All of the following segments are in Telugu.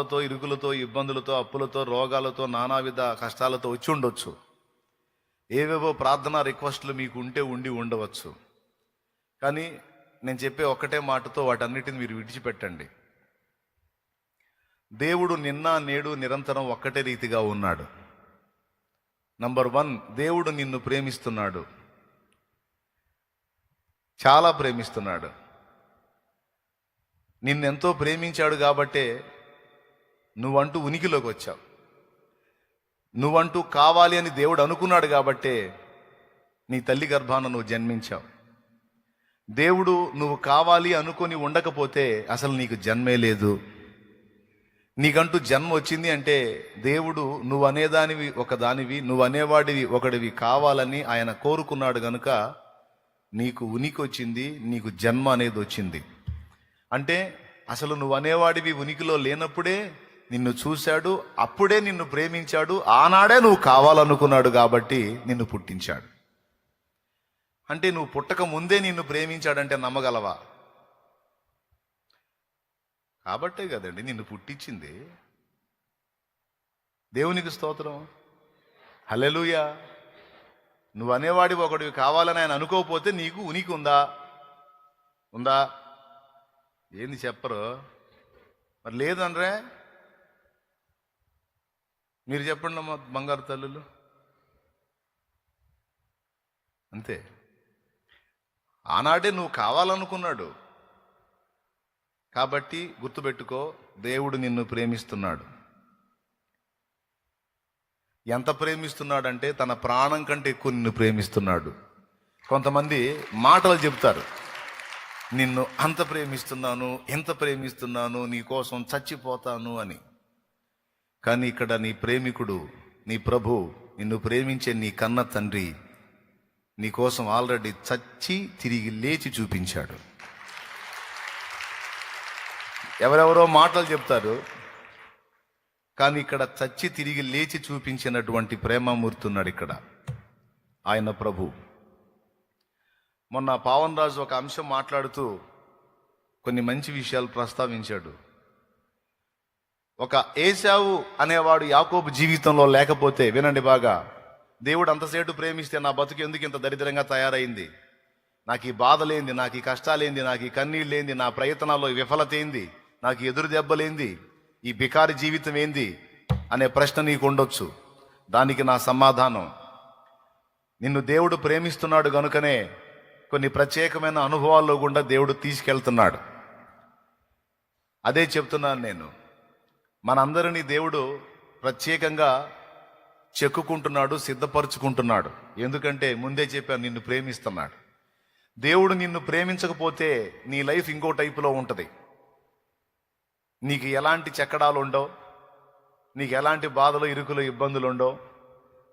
బాధలతో ఇరుకులతో ఇబ్బందులతో అప్పులతో రోగాలతో నానావిధ కష్టాలతో వచ్చి ఉండొచ్చు. ఏవేవో ప్రార్థన రిక్వెస్ట్లు మీకు ఉంటే ఉండి ఉండవచ్చు. కానీ నేను చెప్పే ఒక్కటే మాటతో వాటన్నిటిని మీరు విడిచిపెట్టండి. దేవుడు నిన్న నేడు నిరంతరం ఒక్కటే రీతిగా ఉన్నాడు. నంబర్ వన్ దేవుడు నిన్ను ప్రేమిస్తున్నాడు. చాలా ప్రేమిస్తున్నాడు. నిన్నెంతో ప్రేమించాడు కాబట్టే నువ్వంటూ ఉనికిలోకి వచ్చావు. నువ్వంటూ కావాలి అని దేవుడు అనుకున్నాడు కాబట్టే నీ తల్లి గర్భాన నువ్వు జన్మించావు. దేవుడు నువ్వు కావాలి అనుకొని ఉండకపోతే అసలు నీకు జన్మే లేదు. నీకంటూ జన్మ వచ్చింది అంటే దేవుడు నువ్వు అనేదానివి ఒక దానివి నువ్వు అనేవాడివి ఒకడివి కావాలని ఆయన కోరుకున్నాడు గనుక నీకు ఉనికి వచ్చింది నీకు జన్మ అనేది వచ్చింది. అంటే అసలు నువ్వు అనేవాడివి ఉనికిలో లేనప్పుడే నిన్ను చూశాడు అప్పుడే నిన్ను ప్రేమించాడు ఆనాడే నువ్వు కావాలనుకున్నాడు కాబట్టి నిన్ను పుట్టించాడు. అంటే నువ్వు పుట్టక ముందే నిన్ను ప్రేమించాడంటే నమ్మగలవా? కాబట్టే కదండి నిన్ను పుట్టించింది. దేవునికి స్తోత్రం. హల్లెలూయా. నువ్వు అనేవాడి ఒకడివి కావాలని ఆయన అనుకోకపోతే నీకు ఉనికి ఉందా ఉందా? ఏంది చెప్పరు. మరి లేదనరే? మీరు చెప్పండి అమ్మ బంగారు తల్లులు. అంతే. ఆనాడే నువ్వు కావాలనుకున్నాడు. కాబట్టి గుర్తుపెట్టుకో దేవుడు నిన్ను ప్రేమిస్తున్నాడు. ఎంత ప్రేమిస్తున్నాడంటే తన ప్రాణం కంటే ఎక్కువ నిన్ను ప్రేమిస్తున్నాడు. కొంతమంది మాటలు చెప్తారు నిన్ను అంత ప్రేమిస్తున్నాను ఎంత ప్రేమిస్తున్నాను నీ కోసం చచ్చిపోతాను అని. కానీ ఇక్కడ నీ ప్రేమికుడు నీ ప్రభు నిన్ను ప్రేమించే నీ కన్న తండ్రి నీ కోసం ఆల్రెడీ చచ్చి తిరిగి లేచి చూపించాడు. ఎవరెవరో మాటలు చెప్తారు కానీ ఇక్కడ చచ్చి తిరిగి లేచి చూపించినటువంటి ప్రేమమూర్తి ఉన్నాడు ఇక్కడ ఆయన ప్రభు. మొన్న పావన్ రాజు ఒక అంశం మాట్లాడుతూ కొన్ని మంచి విషయాలు ప్రస్తావించాడు. ఒక ఏశావు అనేవాడు యాకోబు జీవితంలో లేకపోతే వినండి బాగా దేవుడు అంతసేటు ప్రేమిస్తే నా బతుకు ఎందుకు ఇంత దరిద్రంగా తయారైంది? నాకు ఈ బాధలేంది నాకు ఈ కష్టాలేంది నాకు ఈ కన్నీళ్ళేంది నా ప్రయత్నాల్లో విఫలత ఏంది? నాకు ఎదురు దెబ్బలేంది ఈ బికారి జీవితం ఏంది? అనే ప్రశ్న నీకు ఉండొచ్చు. దానికి నా సమాధానం. నిన్ను దేవుడు ప్రేమిస్తున్నాడు గనుకనే కొన్ని ప్రత్యేకమైన అనుభవాల్లో గుండా దేవుడు తీసుకెళ్తున్నాడు. అదే చెప్తున్నాను నేను. మనందరినీ దేవుడు ప్రత్యేకంగా చెక్కుకుంటున్నాడు సిద్ధపరుచుకుంటున్నాడు. ఎందుకంటే ముందే చెప్పాను నిన్ను ప్రేమిస్తున్నాడు. దేవుడు నిన్ను ప్రేమించకపోతే నీ లైఫ్ ఇంకో టైపులో ఉంటుంది. నీకు ఎలాంటి చెక్కడాలు ఉండవు నీకు ఎలాంటి బాధలు ఇరుకులు ఇబ్బందులు ఉండవు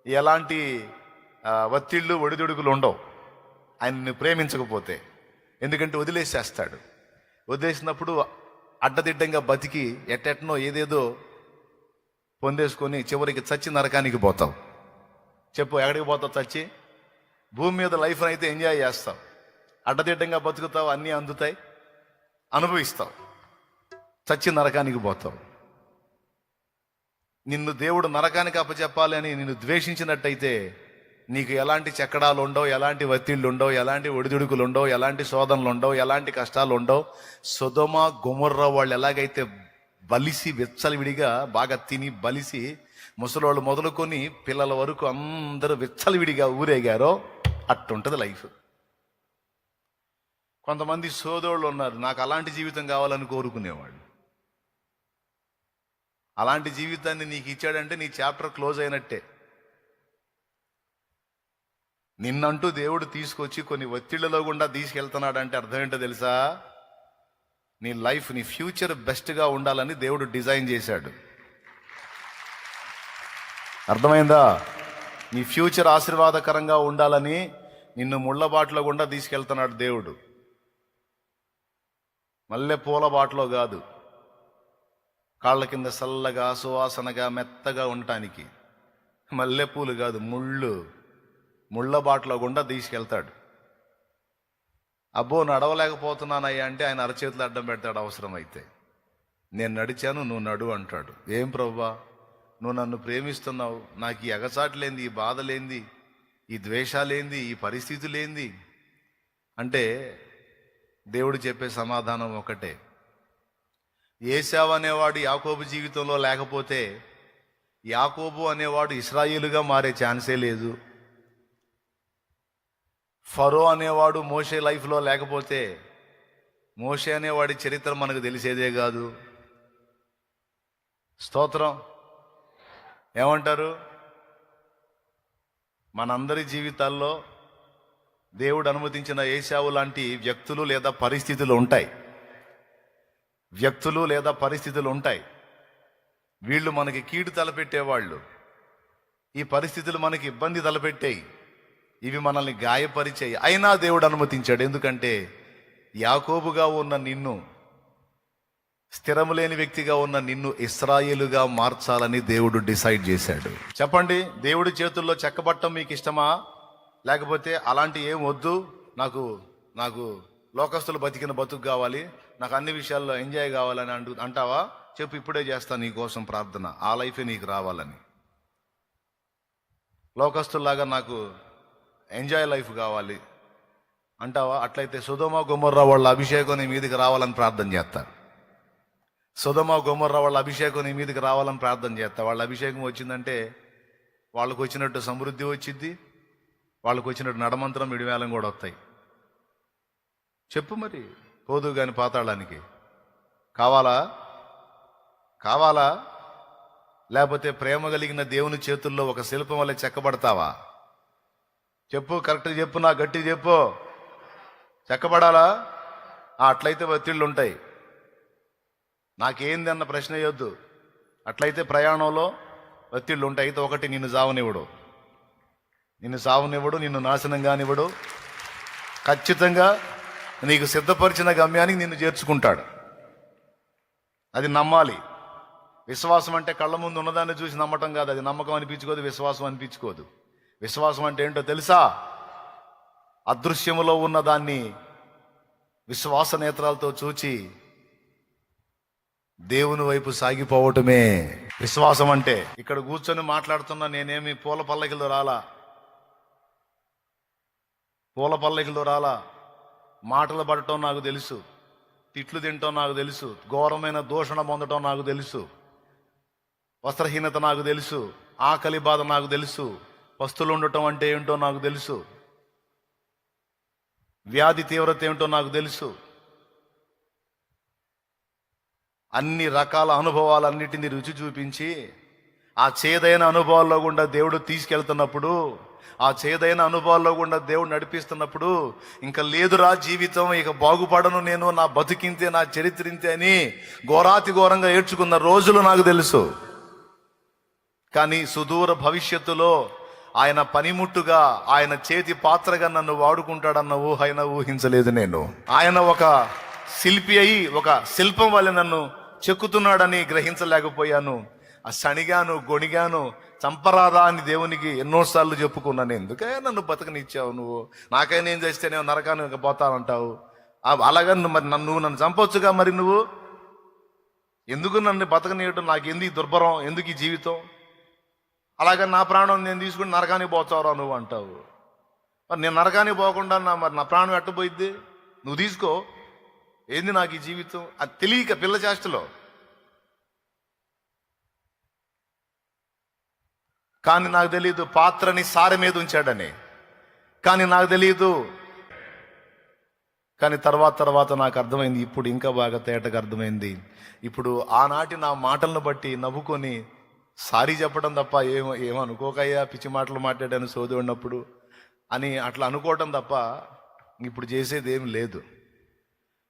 ఎలాంటి ఒత్తిళ్ళు ఒడిదుడుకులు ఉండవు. ఆయన నిన్ను ప్రేమించకపోతే. ఎందుకంటే వదిలేసేస్తాడు. వదిలేసినప్పుడు అడ్డదిడ్డంగా బతికి ఎట్టెట్నో ఏదేదో పొందేసుకొని చివరికి చచ్చి నరకానికి పోతావు. చెప్పు ఎక్కడికి పోతావు చచ్చి? భూమి మీద లైఫ్ అయితే ఎంజాయ్ చేస్తావు. అడ్డదిడ్డంగా బతుకుతావు అన్నీ అందుతాయి అనుభవిస్తావు. చచ్చి నరకానికి పోతావు. నిన్ను దేవుడు నరకానికి అప్పచెప్పాలి అని నిన్ను ద్వేషించినట్టయితే నీకు ఎలాంటి చక్రాలు ఉండవు ఎలాంటి ఒత్తిళ్ళు ఉండవు ఎలాంటి ఒడిదుడుకులు ఉండవు ఎలాంటి శోధనలు ఉండవు ఎలాంటి కష్టాలు ఉండవు. సుధమ గుమర్ర వాళ్ళు ఎలాగైతే బలిసి విచ్చలవిడిగా బాగా తిని బలిసి ముసలోళ్ళు మొదలుకొని పిల్లల వరకు అందరూ విచ్చలవిడిగా ఊరేగారో అట్టుంటుంది లైఫ్. కొంతమంది సోదరులు ఉన్నారు నాకు అలాంటి జీవితం కావాలని కోరుకునేవాళ్ళు. అలాంటి జీవితాన్ని నీకు ఇచ్చాడంటే నీ చాప్టర్ క్లోజ్ అయినట్టే. నిన్నంటూ దేవుడు తీసుకొచ్చి కొన్ని ఒత్తిళ్ళలో గుండా తీసుకెళ్తున్నాడంటే అర్థం ఏంటో తెలుసా? నీ లైఫ్ నీ ఫ్యూచర్ బెస్ట్గా ఉండాలని దేవుడు డిజైన్ చేశాడు. అర్థమైందా? నీ ఫ్యూచర్ ఆశీర్వాదకరంగా ఉండాలని నిన్ను ముళ్ళబాటలో గుండా తీసుకెళ్తున్నాడు దేవుడు. మల్లె పూల బాటలో కాదు. కాళ్ళ కింద చల్లగా సువాసనగా మెత్తగా ఉండటానికి మల్లెపూలు కాదు ముళ్ళు. ముళ్ళ బాటలో గుండా తీసుకెళ్తాడు. అబ్బో నడవలేకపోతున్నానయ్యా అంటే ఆయన అరచేతులు అడ్డం పెడతాడు అవసరమైతే. నేను నడిచాను నువ్వు నడు అంటాడు. ఏం ప్రభా నువ్వు నన్ను ప్రేమిస్తున్నావు. నాకు ఈ ఎగసాట్లేంది ఈ బాధలేంది ఈ ద్వేషాలేంది ఈ పరిస్థితులేంది? అంటే దేవుడు చెప్పే సమాధానం ఒకటే. ఏసావు అనేవాడు యాకోబు జీవితంలో లేకపోతే యాకోబు అనేవాడు ఇస్రాయేలుగా మారే ఛాన్సే లేదు. ఫరో అనేవాడు మోషే లైఫ్లో లేకపోతే మోషే అనేవాడి చరిత్ర మనకు తెలిసేదే కాదు. స్తోత్రం. ఏమంటారు? మనందరి జీవితాల్లో దేవుడు అనుమతించిన ఏషావు లాంటి వ్యక్తులు లేదా పరిస్థితులు ఉంటాయి. వ్యక్తులు లేదా పరిస్థితులు ఉంటాయి. వీళ్ళు మనకి కీడు తలపెట్టేవాళ్ళు. ఈ పరిస్థితులు మనకి ఇబ్బంది తలపెట్టాయి. ఇవి మనల్ని గాయపరిచాయి. అయినా దేవుడు అనుమతించాడు. ఎందుకంటే యాకోబుగా ఉన్న నిన్ను స్థిరము లేని వ్యక్తిగా ఉన్న నిన్ను ఇస్రాయేలుగా మార్చాలని దేవుడు డిసైడ్ చేశాడు. చెప్పండి దేవుడి చేతుల్లో చెక్కబట్టం మీకు ఇష్టమా? లేకపోతే అలాంటి ఏం వద్దు? నాకు నాకు లోకస్తులు బతికిన బతుకు కావాలి. నాకు అన్ని విషయాల్లో ఎంజాయ్ కావాలని అంటు అంటావా? చెప్పు ఇప్పుడే చేస్తాను నీ కోసం ప్రార్థన. ఆ లైఫే నీకు రావాలని. లోకస్తుల్లాగా నాకు ఎంజాయ్ లైఫ్ కావాలి. అంటావా? అట్లయితే సుధమ గుమ్మర్రా వాళ్ళ అభిషేకం నీ మీదకి రావాలని ప్రార్థన చేస్తారు సుధమ గుమ్మర్రా వాళ్ళ అభిషేకం నీ మీదకి రావాలని ప్రార్థన చేస్తా. వాళ్ళ అభిషేకం వచ్చిందంటే వాళ్ళకు వచ్చినట్టు సమృద్ధి వచ్చింది వాళ్ళకు వచ్చినట్టు నడమంత్రం విడివేలం కూడా వస్తాయి. చెప్పు మరి పోదు కాని పాతాళానికి. కావాలా? కావాలా? లేకపోతే ప్రేమ కలిగిన దేవుని చేతుల్లో ఒక శిల్పం వల్ల చెక్కబడతావా? చెప్పు కరెక్ట్ చెప్పు నా గట్టి చెప్పు. చెక్కబడాలా? అట్లయితే ఒత్తిళ్ళు ఉంటాయి. నాకేంది అన్న ప్రశ్న వేయొద్దు. అట్లయితే ప్రయాణంలో ఒత్తిళ్ళు ఉంటాయి. అయితే ఒకటి నిన్ను సావనివ్వడు నిన్ను సావనివ్వడు నిన్ను నాశనం కానివ్వడు. ఖచ్చితంగా నీకు సిద్ధపరిచిన గమ్యానికి నిన్ను చేర్చుకుంటాడు. అది నమ్మాలి. విశ్వాసం అంటే కళ్ళ ముందు ఉన్నదాన్ని చూసి నమ్మటం కాదు. అది నమ్మకం అనిపించుకోదు విశ్వాసం అనిపించుకోదు. విశ్వాసం అంటే ఏంటో తెలుసా? అదృశ్యములో ఉన్న దాన్ని విశ్వాస నేత్రాలతో చూచి దేవుని వైపు సాగిపోవటమే. విశ్వాసం అంటే ఇక్కడ కూర్చొని మాట్లాడుతున్న నేనేమి పూల పల్లకిలో రాలా? పూల పల్లకిలో రాలా? మాటలు పడటం నాకు తెలుసు. తిట్లు తినటం నాకు తెలుసు. ఘోరమైన దూషణ పొందటం నాకు తెలుసు. వస్త్రహీనత నాకు తెలుసు. ఆకలి బాధ నాకు తెలుసు. పస్తులు ఉండటం అంటే ఏంటో నాకు తెలుసు. వ్యాధి తీవ్రత ఏమిటో నాకు తెలుసు. అన్ని రకాల అనుభవాలన్నిటిని రుచి చూపించి ఆ చేదైన అనుభవాల్లో గుండా దేవుడు తీసుకెళ్తున్నప్పుడు ఆ చేదైన అనుభవాల్లో గుండా దేవుడు నడిపిస్తున్నప్పుడు ఇంకా లేదురా జీవితం ఇక బాగుపడను నేను నా బతికింతే నా చరిత్రింతే అని ఘోరాతి ఘోరంగా ఏడ్చుకున్న రోజులు నాకు తెలుసు. కానీ సుదూర భవిష్యత్తులో ఆయన పనిముట్టుగా ఆయన చేతి పాత్రగా నన్ను వాడుకుంటాడన్న ఊహ ఆయన ఊహించలేదు నేను. ఆయన ఒక శిల్పి అయి ఒక శిల్పం వల్ల నన్ను చెక్కుతున్నాడని గ్రహించలేకపోయాను. ఆ సణిగాను గొణిగాను చంపరాదా అని దేవునికి ఎన్నోసార్లు చెప్పుకున్నాను ఎందుకే నన్ను బతకనిచ్చావు నువ్వు? నాకైనా ఏం చేస్తే నేను నరకానికి పోతానంటావు? ఆ, నువ్వు మరి నన్ను నన్ను చంపొచ్చుగా మరి నువ్వు? ఎందుకు నన్ను బతకనీయటం? నాకు ఎందుకు దుర్భరం? ఎందుకు ఈ జీవితం? అలాగే నా ప్రాణం నేను తీసుకుని నరకానికి పోతావురా నువ్వు అంటావు. మరి నేను నరకానికి పోకుండా నా మరి నా ప్రాణం ఎట్టబోయిద్ది నువ్వు తీసుకో. ఏంది నాకు ఈ జీవితం? అది తెలియక పిల్ల చేష్టలో. కానీ నాకు తెలియదు పాత్రని సారి మీద ఉంచాడని. కానీ నాకు తెలియదు కానీ తర్వాత తర్వాత నాకు అర్థమైంది ఇప్పుడు ఇంకా బాగా తేటగా అర్థమైంది. ఇప్పుడు ఆనాటి నా మాటలను బట్టి నవ్వుకొని సారీ చెప్పడం తప్ప ఏం ఏమనుకోకయ్యా పిచ్చి మాటలు మాట్లాడాను సోది ఉన్నప్పుడు అని అట్లా అనుకోవటం తప్ప ఇప్పుడు చేసేది ఏం లేదు.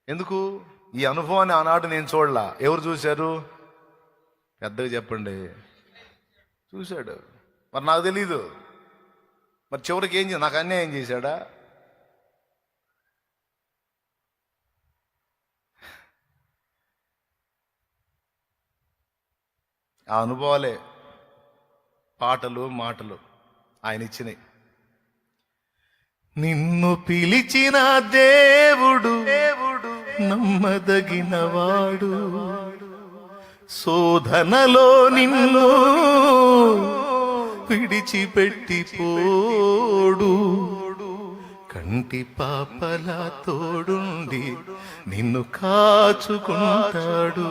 ఎందుకు? ఈ అనుభవాన్ని ఆనాడు నేను చూడలా. ఎవరు చూశారు? పెద్దగా చెప్పండి. చూశాడు. మరి నాకు తెలీదు. మరి చివరికి ఏం నాకు అన్యాయం చేశాడా? ఆ అనుభవాలే పాటలు మాటలు ఆయన ఇచ్చినాయి నిన్ను పిలిచిన దేవుడు దేవుడు నమ్మదగినవాడు. శోధనలో నిన్ను విడిచిపెట్టి పోడు కంటి పాపల తోడుండి నిన్ను కాచుకుంటాడు.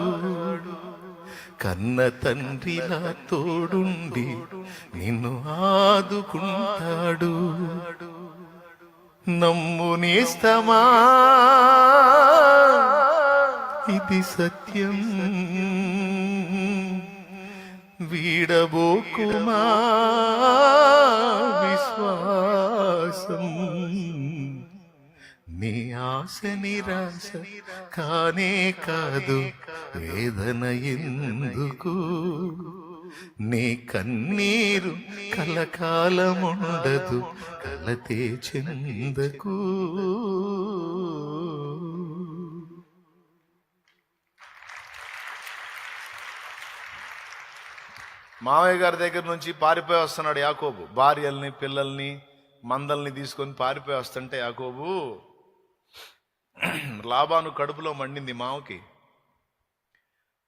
కన్న తండ్రిలా తోడుండి నిన్ను ఆదుకుంటాడు నమ్ము నేస్తమా ఇది సత్యం వీడబోకుమా విశ్వాసం నీ ఆశ నిరాశ కానే కాదు వేదన ఎందుకు? నీ కన్నీరు కలకాలముండదు కలతే చెందకు మామయ్య గారి దగ్గర నుంచి పారిపోయి వస్తున్నాడు యాకోబు. భార్యల్ని పిల్లల్ని మందల్ని తీసుకొని పారిపోయి వస్తుంటే యాకోబు లాభాను కడుపులో మండింది మామకి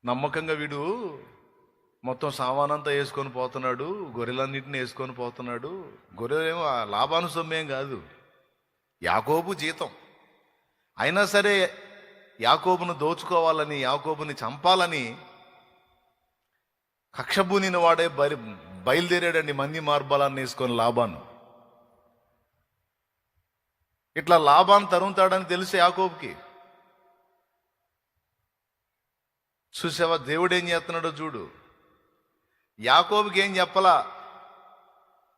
నమ్మకంగా వీడు మొత్తం సామానంతా వేసుకొని పోతున్నాడు గొర్రెలన్నింటినీ వేసుకొని పోతున్నాడు. గొర్రెలేమో ఆ లాభాను సొమ్మేం కాదు యాకోబు జీతం. అయినా సరే యాకోబును దోచుకోవాలని యాకోబుని చంపాలని కక్షభూనిన వాడే బయలు బయలుదేరాడండి మంది మార్బలాన్ని వేసుకొని లాభాను ఇట్లా లాభాన్ని తరుముతాడని తెలుసు యాకోబుకి. చూసావా? దేవుడు ఏం చేస్తున్నాడో చూడు. యాకోబుకి ఏం చెప్పలా?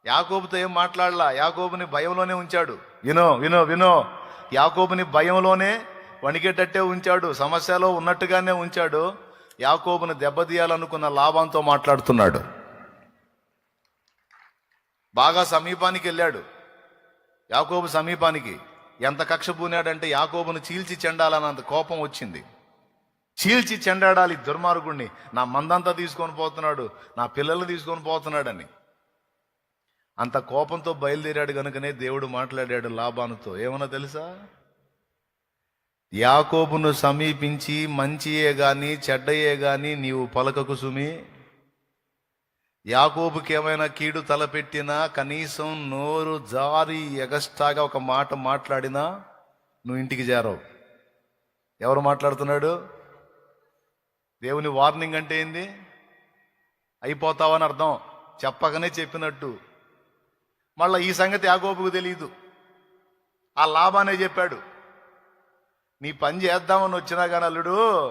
యాకోబుతో ఏం మాట్లాడలా? యాకోబుని భయంలోనే ఉంచాడు. వినో వినో వినో. యాకోబుని భయంలోనే వణికేటట్టే ఉంచాడు. సమస్యలో ఉన్నట్టుగానే ఉంచాడు. యాకోబుని దెబ్బతీయాలనుకున్న లాభంతో మాట్లాడుతున్నాడు. బాగా సమీపానికి వెళ్ళాడు. యాకోబు సమీపానికి. ఎంత కక్ష పూనాడంటే యాకోబును చీల్చి చెండాలన్నంత కోపం వచ్చింది. చీల్చి చెండాడాలి దుర్మార్గుణ్ణి. నా మందంతా తీసుకొని పోతున్నాడు నా పిల్లలు తీసుకొని పోతున్నాడని. అంత కోపంతో బయలుదేరాడు కనుకనే దేవుడు మాట్లాడాడు లాభానుతో ఏమన్నా తెలుసా? యాకోబును సమీపించి మంచియే గాని చెడ్డయే గాని నీవు పలకకు సుమి. యాకోబుకి ఏమైనా కీడు తలపెట్టినా కనీసం నోరు జారి ఎగస్టాగా ఒక మాట మాట్లాడినా నువ్వు ఇంటికి చేరవు. ఎవరు మాట్లాడుతున్నాడు? దేవుని వార్నింగ్ అంటే ఏంది? అయిపోతావని అర్థం. చెప్పకనే చెప్పినట్టు. మళ్ళా ఈ సంగతి యాగోపుకు తెలియదు ఆ లాభానే చెప్పాడు. నీ పని చేద్దామని వచ్చినా కానీ అల్లుడు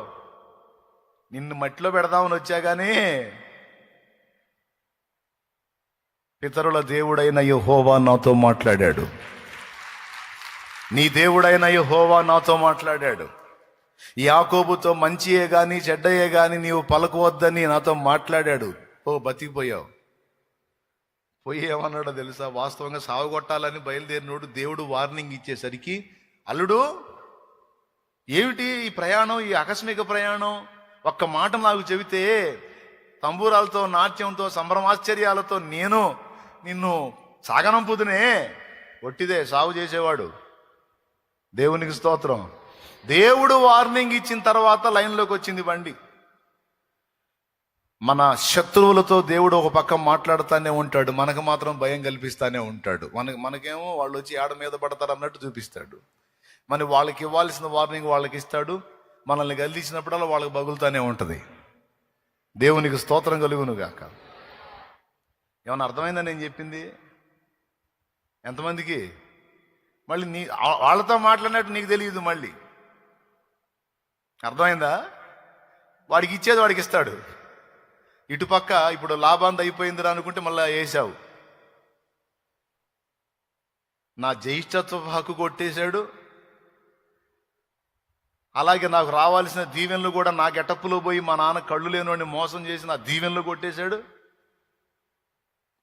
నిన్ను మట్టిలో పెడదామని వచ్చా కానీ పితరుల దేవుడైన యహోవా నాతో మాట్లాడాడు. నీ దేవుడైన యహోవా నాతో మాట్లాడాడు. యాకోబుతో మంచియే గాని చెడ్డయే గాని నీవు పలకవద్దని నాతో మాట్లాడాడు. ఓ బతికిపోయావు. పోయి ఏమన్నాడో తెలుసా? వాస్తవంగా సాగుగొట్టాలని బయలుదేరినోడు దేవుడు వార్నింగ్ ఇచ్చేసరికి అల్లుడు ఏమిటి ఈ ప్రయాణం ఈ ఆకస్మిక ప్రయాణం? ఒక్క మాట నాకు చెబితే తంబూరాలతో నాట్యంతో సంభ్రమాశ్చర్యాలతో నేను నిన్ను సాగనంపుదునే. ఒట్టిదే సాగు చేసేవాడు. దేవునికి స్తోత్రం. దేవుడు వార్నింగ్ ఇచ్చిన తర్వాత లైన్లోకి వచ్చింది బండి. మన శత్రువులతో దేవుడు ఒక పక్క మాట్లాడుతూనే ఉంటాడు. మనకు మాత్రం భయం కల్పిస్తానే ఉంటాడు. మనకి మనకేమో వాళ్ళు వచ్చి ఆడ మీద పడతారు అన్నట్టు చూపిస్తాడు. మన వాళ్ళకి ఇవ్వాల్సిన వార్నింగ్ వాళ్ళకి ఇస్తాడు. మనల్ని గల్దించినప్పుడల్లా వాళ్ళకి బగులుతానే ఉంటుంది. దేవునికి స్తోత్రం కలుగునుగాక. ఏమన్నా అర్థమైందా నేను చెప్పింది? ఎంతమందికి? మళ్ళీ నీ వాళ్ళతో మాట్లాడినట్టు నీకు తెలియదు మళ్ళీ. అర్థమైందా? వాడికి ఇచ్చేది వాడికి ఇస్తాడు. ఇటుపక్క ఇప్పుడు లాభాంత అయిపోయిందిరా అనుకుంటే మళ్ళీ వేసావు. నా జ్యేష్ఠత్వ హక్కు కొట్టేశాడు. అలాగే నాకు రావాల్సిన దీవెనలు కూడా నా గెటప్పులో పోయి మా నాన్న కళ్ళు లేనివాడిని మోసం చేసి నా దీవెనలు కొట్టేశాడు.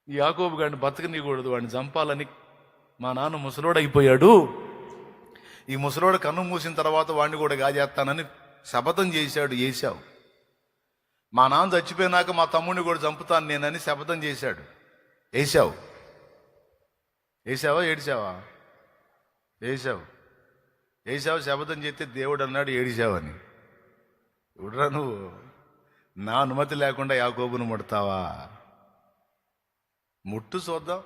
యాకోబు గారిని బతకనీయకూడదు వాడిని చంపాలని మా నాన్న ముసలోడు అయిపోయాడు ఈ ముసలోడు కన్ను మూసిన తర్వాత వాడిని కూడా గాజేస్తానని శపథం చేశాడు వేశావు మా నాన్న చచ్చిపోయినాక మా తమ్ముడిని కూడా చంపుతాను నేనని శపథం చేశాడు. వేసావు వేసావా ఏడిచావా వేసావు వేసావు శపథం చేస్తే దేవుడు అన్నాడు ఏడిసావని ఎవడురా నువ్వు? నా అనుమతి లేకుండా యాకోబును ముడతావా? ముట్టు చూద్దాం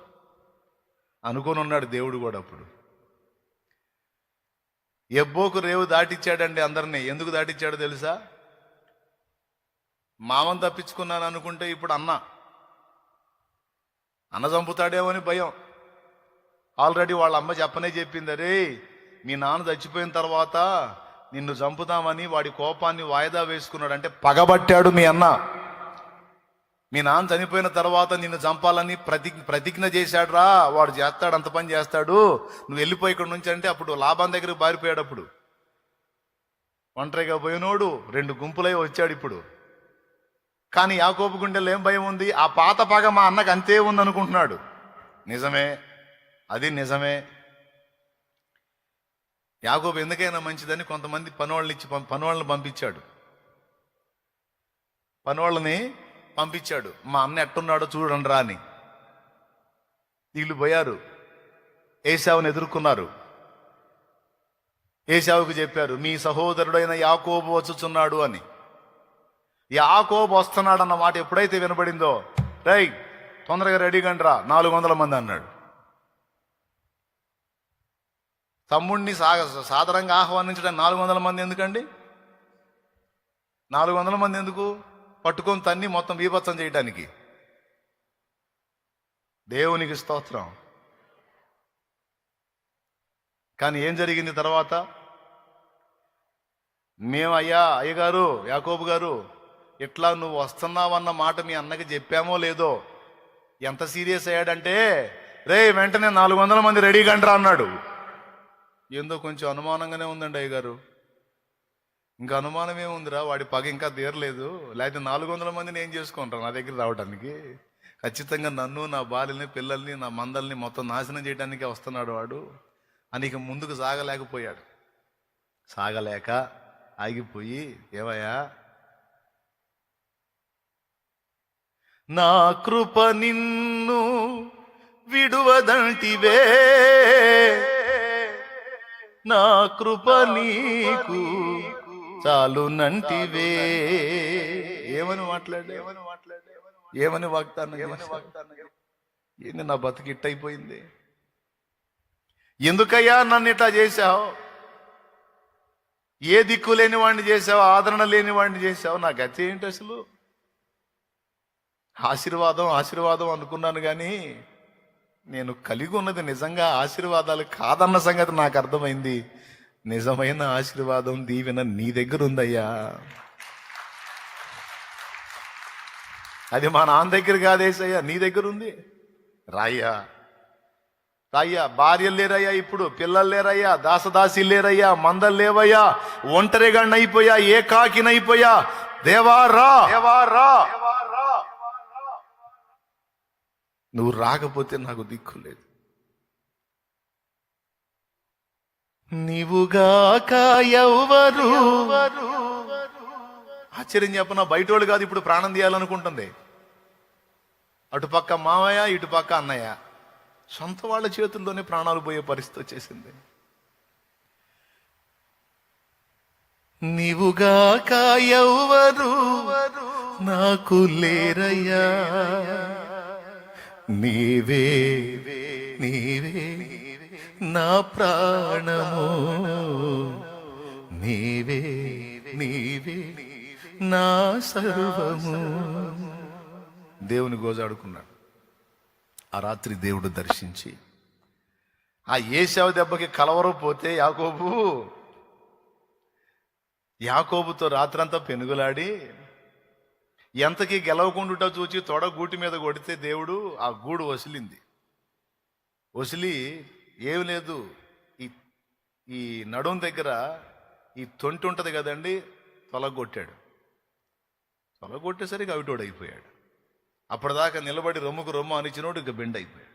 అనుకొని ఉన్నాడు దేవుడు కూడా అప్పుడు. ఎబ్బోకు రేవు దాటిచ్చాడండి అందరినీ. ఎందుకు దాటిచ్చాడో తెలుసా? మామను తప్పించుకున్నాను అనుకుంటే ఇప్పుడు అన్న. అన్న చంపుతాడేమో అని భయం. ఆల్రెడీ వాళ్ళ అమ్మ చెప్పనే చెప్పింది అరే మీ నాన్న చచ్చిపోయిన తర్వాత నిన్ను చంపుతామని వాడి కోపాన్ని వాయిదా వేసుకున్నాడు. అంటే పగబట్టాడు మీ అన్న. మీ నాన్న చనిపోయిన తర్వాత నిన్ను చంపాలని ప్రతి ప్రతిజ్ఞ చేశాడురా. వాడు చేస్తాడు అంత పని చేస్తాడు. నువ్వు వెళ్ళిపోయి ఇక్కడ నుంచి అంటే అప్పుడు లాభం దగ్గరికి బారిపోయాడు అప్పుడు. ఒంటరిగా పోయినోడు రెండు గుంపులై వచ్చాడు ఇప్పుడు. కానీ యాకోబు గుండెలు ఏం భయం ఉంది? ఆ పాత పగ మా అన్నకు అంతే ఉంది అనుకుంటున్నాడు నిజమే. అది నిజమే. యాకోబు ఎందుకైనా మంచిదని కొంతమంది పనోళ్ళని ఇచ్చి పం- పంపించాడు. పనోళ్ళని పంపించాడు. మా అన్న ఎట్టున్నాడో చూడండి రా అని. వీళ్ళు పోయారు. ఏసావుని ఎదుర్కొన్నారు. ఏసావుకు చెప్పారు మీ సహోదరుడైన యాకోబు వచ్చుచున్నాడు అని. యాకోబు వస్తున్నాడు అన్న మాట ఎప్పుడైతే వినబడిందో రై తొందరగా రెడీ కండ్రా నాలుగు వందల మంది అన్నాడు. తమ్ముడిని సా సాధారణంగా ఆహ్వానించడానికి నాలుగు వందల మంది ఎందుకండి? నాలుగు వందల మంది ఎందుకు? పట్టుకొని తన్ని మొత్తం బీభత్సం చేయడానికి దేవునికి స్తోత్రం. కానీ ఏం జరిగింది తర్వాత? మేము అయ్యా అయ్యగారు యాకోబు గారు ఇట్లా నువ్వు వస్తున్నావన్న మాట మీ అన్నకి చెప్పామో లేదో ఎంత సీరియస్ అయ్యాడంటే రే వెంటనే నాలుగు వందల మంది రెడీ కండ్రా అన్నాడు. ఏందో కొంచెం అనుమానంగానే ఉందండి అయ్యగారు. ఇంకా అనుమానం ఏముందిరా వాడి పగ ఇంకా తీరలేదు. లేకపోతే నాలుగు వందల మందిని ఏం చేసుకుంటారు నా దగ్గర రావడానికి ఖచ్చితంగా నన్ను నా బాల్యని పిల్లల్ని నా మందల్ని మొత్తం నాశనం చేయడానికే వస్తున్నాడు వాడు. అని ఇక ముందుకు సాగలేకపోయాడు. సాగలేక ఆగిపోయి ఏవయ్యా నా కృప నిన్ను విడువదంటివే. నా కృప నీకు చాలునంటివే ఏమని మాట్లాడే ఏమని మాట్లాడే? ఏమని వాగ్దానం ఏమని వాగ్దానం ఏంది నా బతికి ఇట్టయిపోయింది? ఎందుకయ్యా నన్ను ఇట్లా చేశావు? ఏ దిక్కు లేని వాడిని చేసావు ఆదరణ లేని వాడిని చేసావు నా గతి ఏంటి అసలు? ఆశీర్వాదం ఆశీర్వాదం అనుకున్నాను కానీ నేను కలిగి ఉన్నది నిజంగా ఆశీర్వాదాలు కాదన్న సంగతి నాకు అర్థమైంది. నిజమైన ఆశీర్వాదం దీవెన నీ దగ్గర ఉందయ్యా అది మా నాన్న దగ్గర కాదేసయ్యా నీ దగ్గర ఉంది రాయ్యా రాయ్యా భార్యలు లేరయ్యా ఇప్పుడు పిల్లలు లేరయ్యా దాసదాసి లేరయ్యా మందలు లేవయ్యా ఒంటరిగా అయిపోయా ఏకాకినైపోయా. దేవా రా. దేవా రా. నువ్వు రాకపోతే నాకు దిక్కు లేదు. నీవుగాక ఎవరు ఆశ్చర్యం చెప్పన బయటోళ్ళు కాదు ఇప్పుడు ప్రాణం తీయాలనుకుంటుంది. అటుపక్క మావయ్య ఇటుపక్క అన్నయ్య. సొంత వాళ్ళ చేతుల్లోనే ప్రాణాలు పోయే పరిస్థితి వచ్చేసింది. నీవుగాక ఎవరు నాకు లేరయ్యా. నీవే నీవే. నా ప్రాణము. నీవే నీవే నా సర్వము. దేవుని గోజాడుకున్నాడు ఆ రాత్రి దేవుడు దర్శించి ఆ ఏసావ దెబ్బకి కలవరపోతే యాకోబు యాకోబుతో రాత్రంతా పెనుగులాడి ఎంతకి గెలవకుండా చూచి తొడ గూటి మీద కొడితే దేవుడు ఆ గూడు వసిలింది. వసిలి ఏమి లేదు. ఈ ఈ నడుం దగ్గర ఈ తొంటి ఉంటుంది కదండి తొలగొట్టాడు. తొలగొట్టేసరికి అవిటోడు అయిపోయాడు. అప్పటిదాకా నిలబడి రొమ్ముకు రొమ్ము అనిచినోడు ఇక బెండ్ అయిపోయాడు.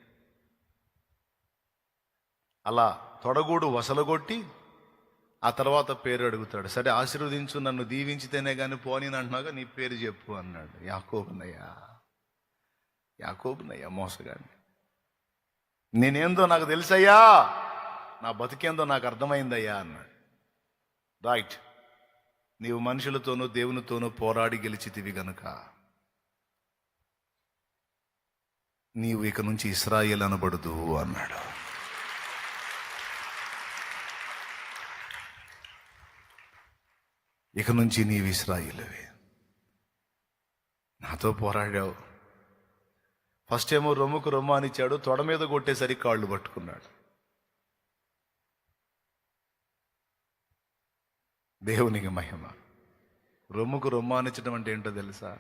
అలా తొడగూడు వసలగొట్టి ఆ తర్వాత పేరు అడుగుతాడు. సరే ఆశీర్వదించు నన్ను దీవించితేనే కానీ పోని అంటున్నాగా నీ పేరు చెప్పు అన్నాడు. యాకోబునయ్యా. యాకోబునయ్యా మోసగాడిని. నేనేందో నాకు తెలుసయ్యా? నా బతికేందో నాకు అర్థమైందయ్యా అన్నాడు రైట్ నీవు మనుషులతోనూ దేవునితోనూ పోరాడి గెలిచితివి గనుక. నీవు ఇక నుంచి ఇస్రాయేల్ అనబడదు అన్నాడు. ఇక నుంచి నీవు ఇస్రాయేలువే. నాతో పోరాడావు. ఫస్ట్ ఏమో రొమ్ముకు రొమ్మ అనిచ్చాడు తొడ మీద కొట్టేసరికి కాళ్ళు పట్టుకున్నాడు. దేవునికి మహిమ. రొమ్ముకు రొమ్మ అనిచ్చడం అంటే ఏంటో తెలుసా?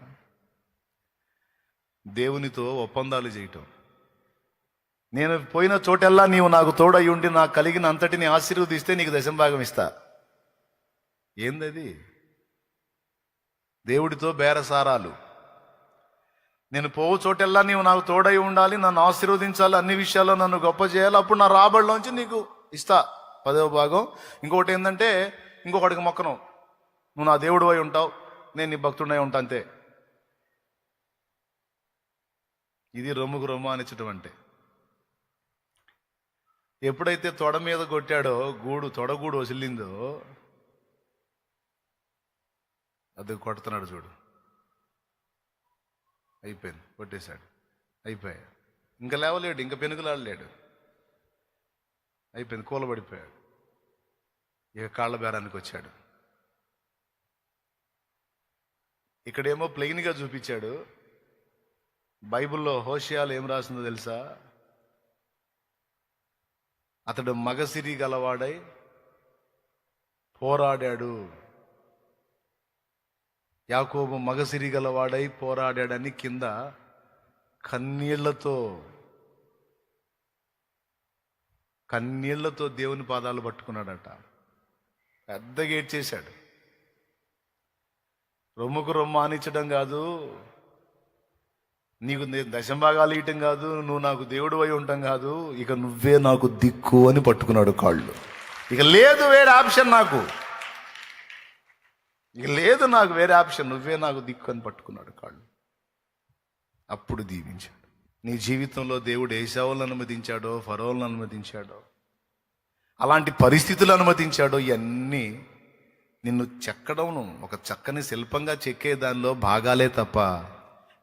దేవునితో ఒప్పందాలు చేయటం. నేను పోయిన చోటెల్లా నీవు నాకు తోడై ఉండి నాకు కలిగిన అంతటిని ఆశీర్వదిస్తే నీకు దశంభాగం ఇస్తా. ఏందది? దేవుడితో బేరసారాలు. నేను పోవు చోటెల్లా నీవు నాకు తోడై ఉండాలి నన్ను ఆశీర్వదించాలి అన్ని విషయాల్లో నన్ను గొప్ప చేయాలి అప్పుడు నా రాబడిలోంచి నీకు ఇస్తా. పదవ భాగం. ఇంకొకటి ఏంటంటే ఇంకొకటికి మొక్కను. నువ్వు నా దేవుడు అయి ఉంటావు నేను నీ భక్తుడై ఉంటా అంతే. ఇది రొమ్ముకు రొమ్ము అనిచ్చటం అంటే. ఎప్పుడైతే తొడ మీద కొట్టాడో గూడు తొడగూడు వసిలిందో అది కొడుతున్నాడు చూడు. అయిపోయింది కొట్టేశాడు. అయిపోయా ఇంకా లేవలేడు ఇంకా పెనుగులాడలేడు. అయిపోయింది కూలబడిపోయాడు. ఇక కాళ్ళ బేరానికి వచ్చాడు. ఇక్కడేమో ప్లెయిన్గా చూపించాడు. బైబిల్లో హోషియాలు ఏం రాసిందో తెలుసా? అతడు మగసిరి గలవాడై పోరాడాడు. యాకోబు మగసిరి గలవాడై పోరాడాడని కింద కన్నీళ్ళతో కన్నీళ్ళతో దేవుని పాదాలు పట్టుకున్నాడట. పెద్దగా ఏడ్చేశాడు రొమ్ముకు రొమ్మ అనిచ్చడం కాదు నీకు నేను దశంభాగాలు ఇయటం కాదు నువ్వు నాకు దేవుడు అయి ఉండటం కాదు ఇక నువ్వే నాకు దిక్కు అని పట్టుకున్నాడు కాళ్ళు. ఇక లేదు వేరే ఆప్షన్ నాకు. ఇక లేదు నాకు వేరే ఆప్షన్ నువ్వే నాకు దిక్కు అని పట్టుకున్నాడు కాళ్ళు. అప్పుడు దీవించాడు. నీ జీవితంలో దేవుడు ఏసావులను అనుమతించాడో ఫరోలను అనుమతించాడో అలాంటి పరిస్థితులు అనుమతించాడో ఇవన్నీ నిన్ను చెక్కడం ఒక చక్కని శిల్పంగా చెక్కే దానిలో భాగాలే తప్ప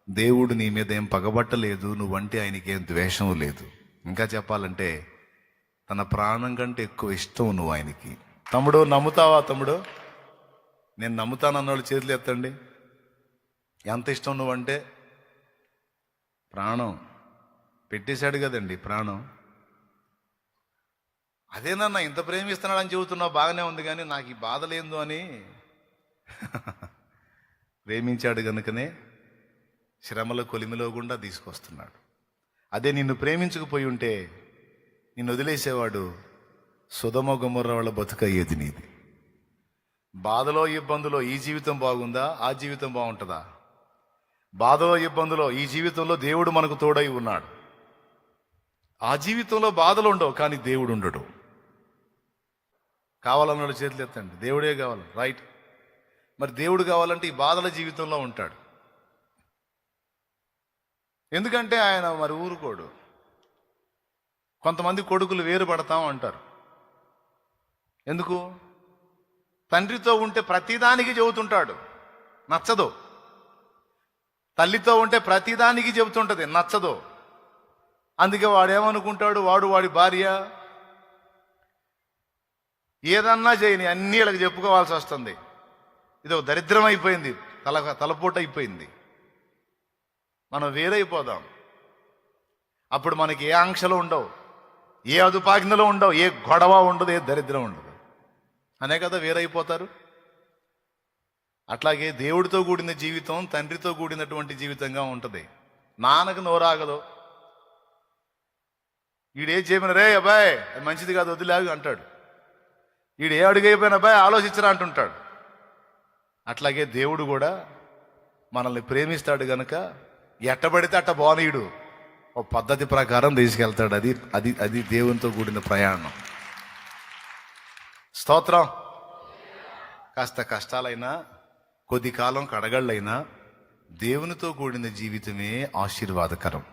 దేవుడు నీ మీద ఏం పగబట్టలేదు నువ్వంటే ఆయనకి ఏం ద్వేషం లేదు. ఇంకా చెప్పాలంటే తన ప్రాణం కంటే ఎక్కువ ఇష్టం నువ్వు ఆయనకి. తమ్ముడు నమ్ముతావా తమ్ముడు? నేను నమ్ముతాను అన్నోళ్ళు చేతులు ఎత్తండి. ఎంత ఇష్టం నువ్వంటే ప్రాణం పెట్టేశాడు కదండి ప్రాణం. అదేనన్నా ఇంత ప్రేమిస్తున్నాడని చెబుతున్నావు బాగానే ఉంది కానీ నాకు ఈ బాధ లేదు అని ప్రేమించాడు కనుకనే శ్రమల కొలిమిలో గుండా తీసుకొస్తున్నాడు. అదే నిన్ను ప్రేమించకపోయి ఉంటే నిన్ను వదిలేసేవాడు సుధమ గుమ్మర్ర వాళ్ళ బతుకయ్యేది నీది. బాధలో ఇబ్బందులో ఈ జీవితం బాగుందా? ఆ జీవితం బాగుంటుందా? బాధలో ఇబ్బందులో ఈ జీవితంలో దేవుడు మనకు తోడై ఉన్నాడు. ఆ జీవితంలో బాధలు ఉండవు కానీ దేవుడు ఉండడు. కావాలన్నాడు చేతులు ఎత్తండి. దేవుడే కావాలి రైట్. మరి దేవుడు కావాలంటే ఈ బాధల జీవితంలో ఉంటాడు. ఎందుకంటే ఆయన మరి ఊరుకోడు. కొంతమంది కొడుకులు వేరు పడతాం అంటారు. ఎందుకు? తండ్రితో ఉంటే ప్రతిదానికి చెబుతుంటాడు. నచ్చదు. తల్లితో ఉంటే ప్రతిదానికి చెబుతుంటది. నచ్చదు. అందుకే వాడు ఏమనుకుంటాడు వాడు వాడి భార్య. ఏదన్నా చేయని అన్ని వీళ్ళకి చెప్పుకోవాల్సి వస్తుంది. ఇది ఒక దరిద్రం అయిపోయింది. తల తలపూట అయిపోయింది. మనం వేరైపోదాం. అప్పుడు మనకి ఏ ఆంక్షలు ఉండవు. ఏ అదుపాజ్ఞలు ఉండవు. ఏ గొడవ ఉండదు. ఏ దరిద్రం ఉండదు. అనే కదా వేరైపోతారు? అట్లాగే దేవుడితో కూడిన జీవితం తండ్రితో కూడినటువంటి జీవితంగా ఉంటుంది. నాన్నకు నోరాగదు. ఈడే చెప్పిన రే అబ్బాయి అది మంచిది కాదు వదిలేగు అంటాడు. ఈడు ఏ అడుగైపోయిన అబ్బాయి ఆలోచించరా అంటుంటాడు. అట్లాగే దేవుడు కూడా మనల్ని ప్రేమిస్తాడు గనక ఎట్టబడితే అట్ట బానీయుడు. ఓ పద్ధతి ప్రకారం తీసుకెళ్తాడు. అది అది అది దేవునితో కూడిన ప్రయాణం. స్తోత్రం. కాస్త కష్టాలైనా కొద్ది కాలం కడగళ్ళైనా దేవునితో కూడిన జీవితమే ఆశీర్వాదకరం.